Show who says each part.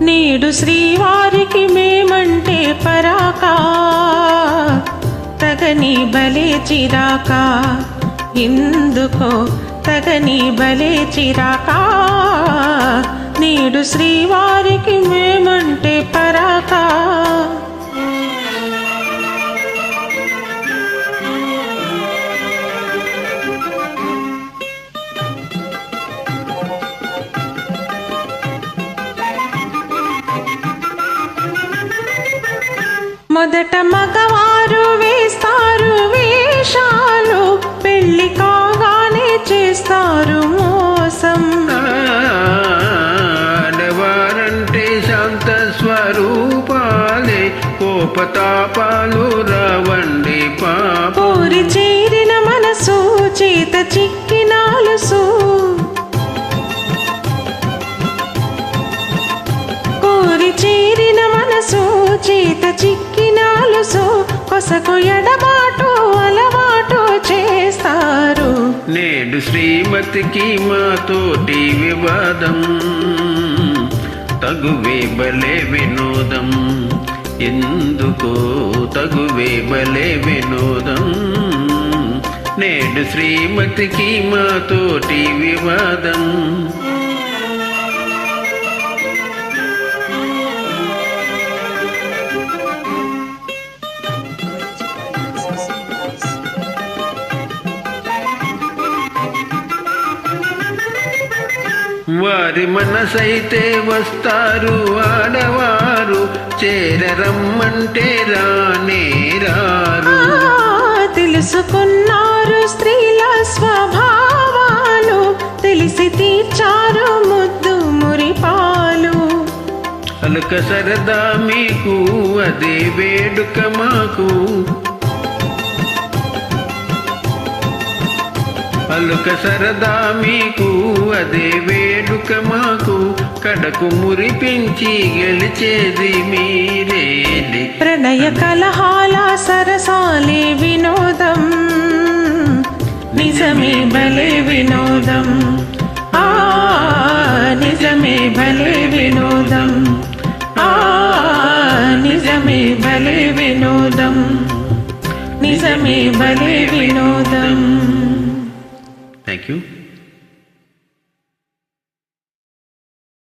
Speaker 1: నేడు శ్రీవారికి మేమంటే పరాకా తగని బలే చిరాకా. ఎందుకో తగని బలే చిరాకా. నేడు శ్రీవారికి మేమంటే పరాకా. మొదట మగవారు
Speaker 2: కోపతాపాలు రావండి పాప.
Speaker 1: కోరి చేరిన మనసు చేత చిక్కినాలుసు కోరి చేరిన మనసు చేత చిక్కినాలుసు కొసకు ఎడబాటు అలవాటు చేస్తారు.
Speaker 2: నేడు శ్రీమతికి మాతోటి వివాదం. తగువే బలే వినోదం. ఎందుకో తగువే బలే వినోదం. నేడు శ్రీమతికి మాతోటి వివాదం. వారి మనసైతే వస్తారు ఆడవారు. చేరరమ్మంటే రానే రారు.
Speaker 1: ఆ, తెలుసుకున్నారు స్త్రీల స్వభావాలు తెలిసి తీర్చారు ముద్దు మురిపాలు.
Speaker 2: అలుక సరదా మీకు అదే వేడుక మాకు. అలుక సరదా మీకు అదే వేడుక మాకు. కడకు మురిపించి గెలిచేది మీరేది
Speaker 1: ప్రణయ కలహాల సరసాలే వినోదం. నిజమే భలే వినోదం. ఆ నిజమే భలే వినోదం. ఆ నిజమే భలే వినోదం. నిజమే భలే వినోదం.
Speaker 2: Thank you.